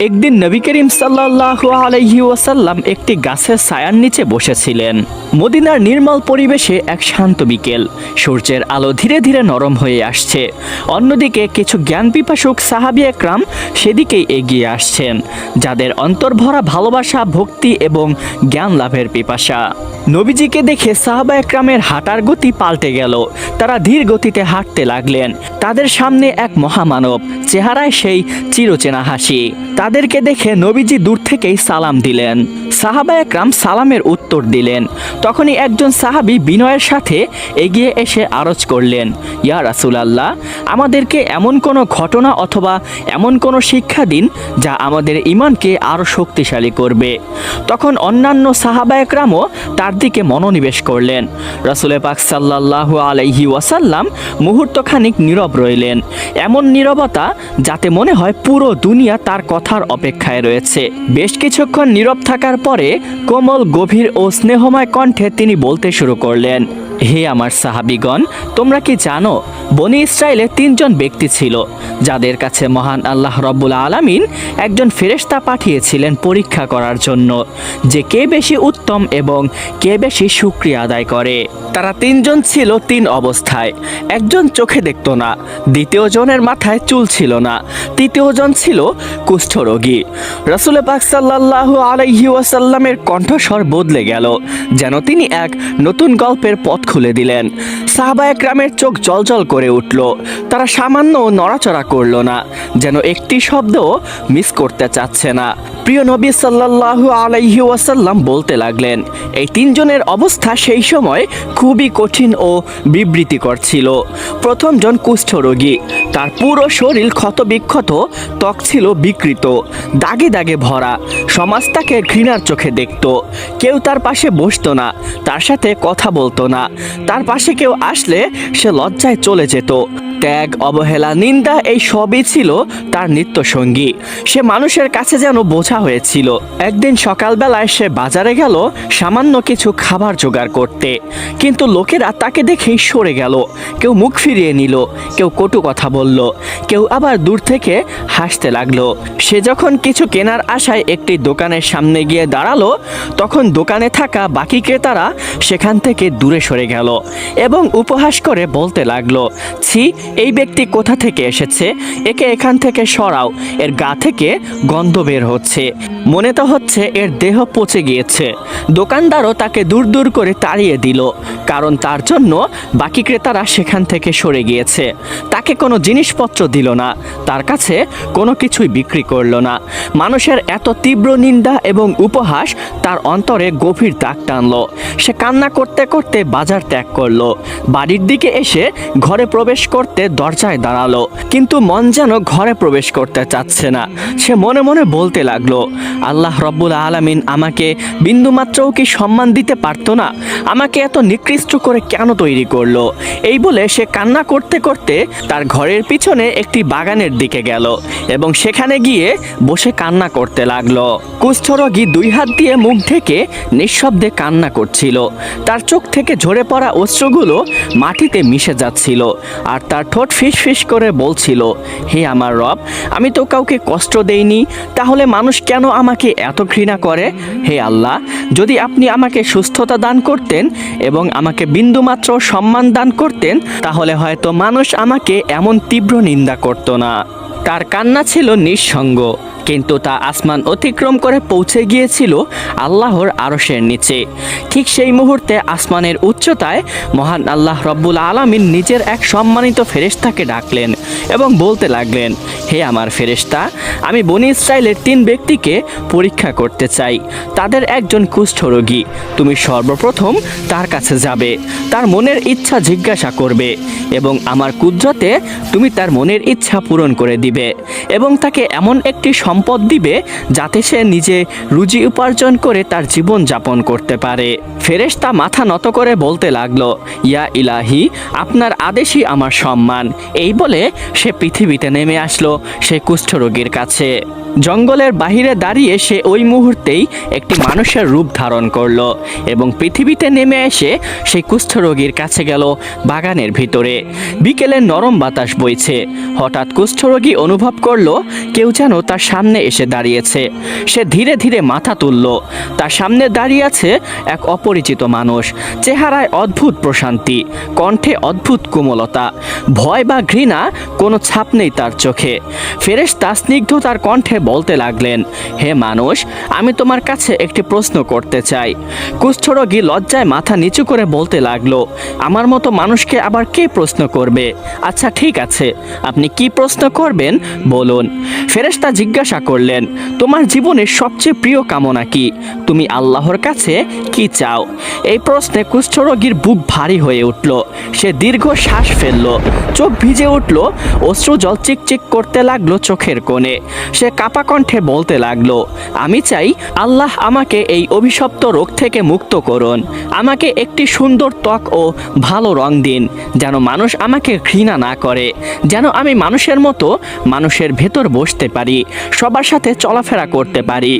একদিন নবী করিম সাল্লাল্লাহু আলাইহি ওয়াসাল্লাম একটি গাছের ছায়ার নিচে বসেছিলেন। মদিনার নির্মল পরিবেশে এক শান্ত বিকেল, সূর্যের আলো ধীরে ধীরে নরম হয়ে আসছে। অন্যদিকে কিছু জ্ঞান পিপাসুক সাহাবি একরাম সেদিকেই এগিয়ে আসছেন, যাদের অন্তর্ভরা ভালোবাসা, ভক্তি এবং জ্ঞান লাভের পিপাসা। নবীজিকে দেখে সাহাবা একরামের হাঁটার গতি পাল্টে গেল, তারা ধীর গতিতে হাঁটতে লাগলেন। তাদের সামনে এক মহামানব, চেহারায় সেই চিরচেনা হাসি। তাদেরকে দেখে নবীজি দূর থেকেই সালাম দিলেন। সাহাবা একরাম সালামের উত্তর দিলেন। তখনই একজন সাহাবী বিনয়ের সাথে এগিয়ে এসে আরজ করলেন, ইয়া রাসুলাল্লাহ, আমাদেরকে এমন কোনো ঘটনা অথবা এমন কোনো শিক্ষা দিন যা আমাদের ইমানকে আরও শক্তিশালী করবে। তখন অন্যান্য সাহাবা একরামও তার দিকে মনোনিবেশ করলেন। রাসুলে পাক সাল্লাল্লাহু আলাইহি ওয়াসাল্লাম মুহূর্তখানিক নীরব রইলেন। এমন নীরবতা যাতে মনে হয় পুরো দুনিয়া তার কথার অপেক্ষায় রয়েছে। বেশ কিছুক্ষণ নীরব থাকার পরে কোমল, গভীর ও স্নেহময় কণ্ঠে তিনি বলতে শুরু করলেন, হে আমার সাহাবিগণ, তোমরা কি জানো, বনি ইসরায়েলে তিনজন ব্যক্তি ছিল, যাদের কাছে মহান আল্লাহ রব্বুল আলামিন একজন ফেরেশতা পাঠিয়েছিলেন পরীক্ষা করার জন্য, যে কে বেশি উত্তম এবং কে বেশি সুক্রিয়া আদায় করে। তারা তিনজন ছিল তিন অবস্থায়, একজন চোখে দেখতো না, দ্বিতীয় জনের মাথায় চুল ছিল না, তৃতীয় জন ছিল কুষ্ঠরোগী। রসুল পাক সাল্লাল্লাহু আলাইহি ওয়াসাল্লামের কণ্ঠস্বর বদলে গেল, যেন তিনি এক নতুন গল্পের পথ খুলে দিলেন। সাহাবা একরামের চোখ জলজল করে উঠল, তারা সামান্য নড়াচড়া করল না, যেন একটি শব্দ মিস করতে চাচ্ছে না। প্রিয় নবী সাল্লাল্লাহু আলাইহি ওয়াসাল্লাম বলতে লাগলেন, এই তিনজনের অবস্থা সেই সময় খুবই কঠিন ও বিবৃতিকর ছিল। প্রথমজন কুষ্ঠরোগী তার পুরো শরীর ক্ষতবিক্ষত, ত্বক ছিল বিকৃত, দাগে দাগে ভরা, সমাজ তাকে ঘৃণার চোখে দেখত। কেউ তার পাশে বসতো না, তার সাথে কথা বলতো না, তার পাশে কেউ আসলে সে লজ্জায় চলে যেত। ত্যাগ, অবহেলা, নিন্দা, এই সবই ছিল তার নিত্য সঙ্গী সে মানুষের কাছে যেন বোঝা হয়েছিল। একদিন সকালবেলায় সে বাজারে গেল সামান্য কিছু খাবার জোগাড় করতে। কিন্তু লোকেরা তাকে দেখেই সরে গেল। কেউ মুখ ফিরিয়ে নিল, কেউ কটু কথা বলল, কেউ আবার দূর থেকে হাসতে লাগল। সে যখন কিছু কেনার আশায় একটি দোকানের সামনে গিয়ে দাঁড়াল, তখন দোকানে থাকা বাকি ক্রেতারা সেখান থেকে দূরে সরে গেল এবং উপহাস করে বলতে লাগল, ছি, এই ব্যক্তি কোথা থেকে এসেছে? একে এখান থেকে সরাও, এর গা থেকে গন্ধ বের হচ্ছে। মনে তো হচ্ছে এর দেহ পচে গিয়েছে। দোকানদারও তাকে দূর দূর করে তাড়িয়ে দিল, কারণ তার জন্য বাকি ক্রেতারা সেখান থেকে সরে গিয়েছে। তাকে কোনো জিনিসপত্র দিল না, তার কাছে কোনো কিছুই বিক্রি করল না। মানুষের এত তীব্র নিন্দা এবং উপহাস তার অন্তরে গভীর দাগ টানলো। সে কান্না করতে করতে বাজার ত্যাগ করল। বাড়ির দিকে এসে ঘরে প্রবেশ করতে দরজায় দাঁড়াল, কিন্তু মন যেন ঘরে প্রবেশ করতে চাচ্ছে না। সে মনে মনে বলতে লাগল আল্লাহ রব্বুল আলামিন আমাকে বিন্দুমাত্রও কি সম্মান দিতে পারতো না? আমাকে এত নিকৃষ্ট করে কেন তৈরি করল? এই বলে সে কান্না করতে করতে তার ঘরের পিছনে একটি বাগানের দিকে গেল এবং সেখানে গিয়ে বসে কান্না করতে লাগল। কুষ্ঠরোগী দুই হাত দিয়ে মুখ ঢেকে নিঃশব্দে কান্না করছিল। তার চোখ থেকে ঝরে পড়া অস্ত্রগুলো মাটিতে মিশে যাচ্ছিল আর তার ঠোঁট ফিস ফিস করে বলছিল, হে আমার রব, আমি তো কাউকে কষ্ট দেইনি, তাহলে মানুষ কেন আমাকে এত ঘৃণা করে? হে আল্লাহ, যদি আপনি আমাকে সুস্থতা দান করতেন এবং আমাকে বিন্দুমাত্র সম্মান দান করতেন, তাহলে হয়তো মানুষ আমাকে এমন তীব্র নিন্দা করতো না। তার কান্না ছিল নিঃসঙ্গ, কিন্তু তা আসমান অতিক্রম করে পৌঁছে গিয়েছিল আল্লাহর আরশের নিচে। ঠিক সেই মুহূর্তে আসমানের উচ্চতায় মহান আল্লাহ রব্বুল আলমিন নিজের এক সম্মানিত ফেরেস্তাকে ডাকলেন এবং বলতে লাগলেন হে আমার ফেরেশতা, আমি বনি ইসরায়েলের তিন ব্যক্তিকে পরীক্ষা করতে চাই। তাদের একজন কুষ্ঠরোগী তুমি সর্বপ্রথম তার কাছে যাবে। তার মনের ইচ্ছা জিজ্ঞাসা করবে এবং আমার কুদরতে তুমি তার মনের ইচ্ছা পূরণ করে দিবে এবং তাকে এমন একটি সম্পদ দিবে যাতে সে নিজে রুজি উপার্জন করে তার জীবন যাপন করতে পারে। ফেরেশতা মাথা নত করে বলতে লাগল, ইয়া ইলাহি, আপনার আদেশই আমার সম্মান। এই বলে সে পৃথিবীতে নেমে আসলো। সেই কুষ্ঠরোগীর কাছে। জঙ্গলের বাহিরে দাঁড়িয়ে সে ওই মুহূর্তেই একটি মানুষের রূপ ধারণ করল এবং পৃথিবীতে নেমে এসে সেই কুষ্ঠরোগীর কাছে গেল বাগানের ভিতরে। বিকেলের নরম বাতাস বইছে। হঠাৎ কুষ্ঠরোগী অনুভব করল কেউ যেন তার সামনে এসে দাঁড়িয়েছে। সে ধীরে ধীরে মাথা তুলল। তার সামনে দাঁড়িয়ে আছে এক অপরিচিত মানুষ। চেহারায় অদ্ভুত প্রশান্তি, কণ্ঠে অদ্ভুত কোমলতা। ভয় বা ঘৃণা কোনো ছাপ নেই তার চোখে। ফেরেশতা স্নিগ্ধতার কণ্ঠে বলতে লাগলেন, হে মানুষ, আমি তোমার কাছে একটি প্রশ্ন করতে চাই। কুষ্ঠরোগী লজ্জায় মাথা নিচু করে বলতে লাগল, আমার মতো মানুষকে আবার কে প্রশ্ন করবে? আচ্ছা ঠিক আছে, আপনি কি প্রশ্ন করবেন, বলুন। ফেরেশতা জিজ্ঞাসা করলেন, তোমার জীবনের সবচেয়ে প্রিয় কামনা কি? তুমি আল্লাহর কাছে কি চাও? এই প্রশ্নে কুষ্ঠরোগীর বুক ভারী হয়ে উঠল, সে দীর্ঘ শ্বাস ফেলল, চোখ ভিজে উঠল, অশ্রু জল চিকচিক করতে লাগল চোখের কোণে। সে কাপা কণ্ঠে বলতে লাগল, আমি চাই আল্লাহ আমাকে এই অভিশপ্ত রোগ থেকে মুক্ত করুন। আমাকে একটি সুন্দর ত্বক ও ভালো রং দিন, যেন মানুষ আমাকে ঘৃণা না করে, যেন আমি মানুষের মতো মানুষের ভেতর বসতে পারি, সবার সাথে চলাফেরা করতে পারি।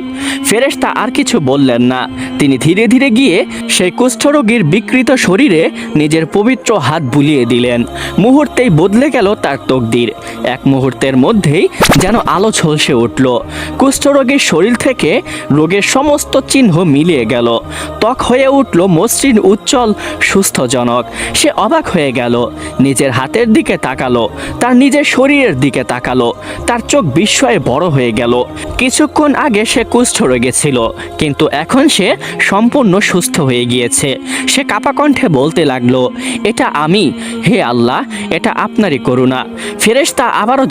ফেরেশতা আর কিছু বললেন না। তিনি ধীরে ধীরে গিয়ে সেই কুষ্ঠরোগীর বিকৃত শরীরে নিজের পবিত্র হাত বুলিয়ে দিলেন। মুহূর্তেই বদলে গেল তার তকদির। এক মুহূর্তের মধ্যেই যেন আলো ঝলসে উঠল। কুষ্ঠরোগীর শরীর থেকে রোগের সমস্ত চিহ্ন মিলিয়ে গেল। ত্বক হয়ে উঠল মসৃণ, উজ্জ্বল, সুস্থজনক। সে অবাক হয়ে গেল। নিজের হাতের দিকে তাকালো, তার নিজের শরীরের দিকে তাকালো, তার চোখ বিস্ময়ে বড় হয়ে গেল। কিছুক্ষণ আগে সে কুষ্ঠ রোগে ছিল, কিন্তু এখন সে সম্পূর্ণ সুস্থ হয়ে গিয়েছে। সে কাপা কণ্ঠে বলতে লাগল, এটা আমি, হে আল্লাহ, এটা আপনারই করুণা। ফেরেশতা আবারও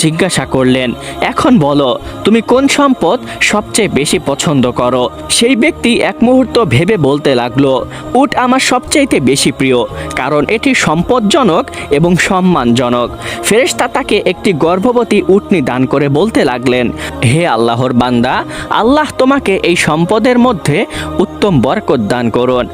জিজ্ঞাসা করলেন। এখন বলো, তুমি কোন সম্পদ সবচেয়ে বেশি পছন্দ করো? সেই ব্যক্তি এক মুহূর্ত ভেবে বলতে লাগল, উট আমার সবচাইতে বেশি প্রিয়, কারণ এটি সম্পদজনক এবং সম্মানজনক। ফেরেশতা তাকে একটি গর্ভবতী উটনি দান করে বলতে লাগলেন, হে আল্লাহর বান্দা, আল্লাহ তোমাকে এই সম্পদের মধ্যে উত্তম বরকত দান করুন।